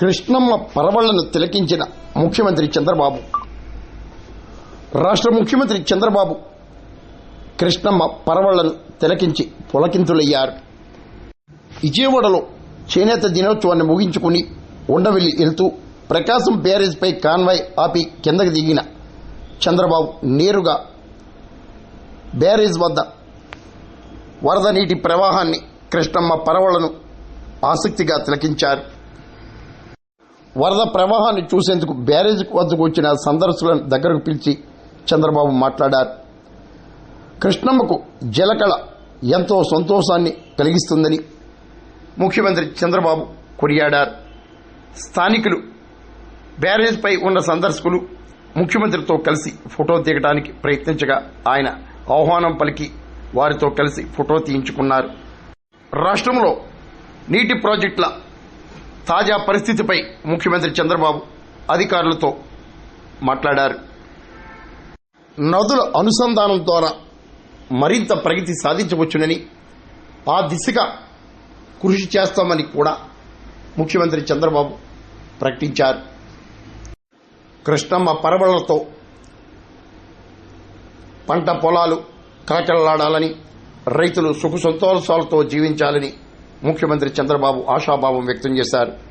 కృష్ణమ్మ పరవళ్ళను తిలకించిన ముఖ్యమంత్రి చంద్రబాబు. రాష్ట్ర ముఖ్యమంత్రి చంద్రబాబు కృష్ణమ్మ పరవళ్ళను తిలకించి పులకింతులయ్యారు. విజయవాడలో చేనేత దినోత్సవాన్ని ముగించుకుని ఉండవెల్లి వెళ్తూ ప్రకాశం బ్యారేజ్పై కాన్వాయ్ ఆపి కిందకి దిగిన చంద్రబాబు నేరుగా బ్యారేజ్ వద్ద వరద నీటి ప్రవాహాన్ని కృష్ణమ్మ పరవళ్ళను ఆసక్తిగా తిలకించారు. వరద ప్రవాహాన్ని చూసేందుకు బ్యారేజ్ వద్దకు వచ్చిన సందర్శకులను దగ్గరకు పిలిచి చంద్రబాబు మాట్లాడారు. కృష్ణమ్మకు జలకళ ఎంతో సంతోషాన్ని కలిగిస్తుందని ముఖ్యమంత్రి చంద్రబాబు కొనియాడారు. స్థానికులు బ్యారేజ్పై ఉన్న సందర్శకులు ముఖ్యమంత్రితో కలిసి ఫోటో దిగడానికి ప్రయత్నించగా ఆయన ఆహ్వానం పలికి వారితో కలిసి ఫోటో తీయించుకున్నారు. రాష్ట్రంలో నీటి ప్రాజెక్టుల తాజా పరిస్థితిపై ముఖ్యమంత్రి చంద్రబాబు అధికారులతో మాట్లాడారు. నదుల అనుసంధానం ద్వారా మరింత ప్రగతి సాధించవచ్చునని ఆ దిశగా కృషి చేస్తామని కూడా ముఖ్యమంత్రి చంద్రబాబు ప్రకటించారు. కృష్ణమ్మ పరవళ్ళతో పంట పొలాలు కలకలలాడాలని రైతులు సుఖ సంతోషాలతో జీవించాలని ముఖ్యమంత్రి చంద్రబాబు ఆశాభావం వ్యక్తం చేశారు.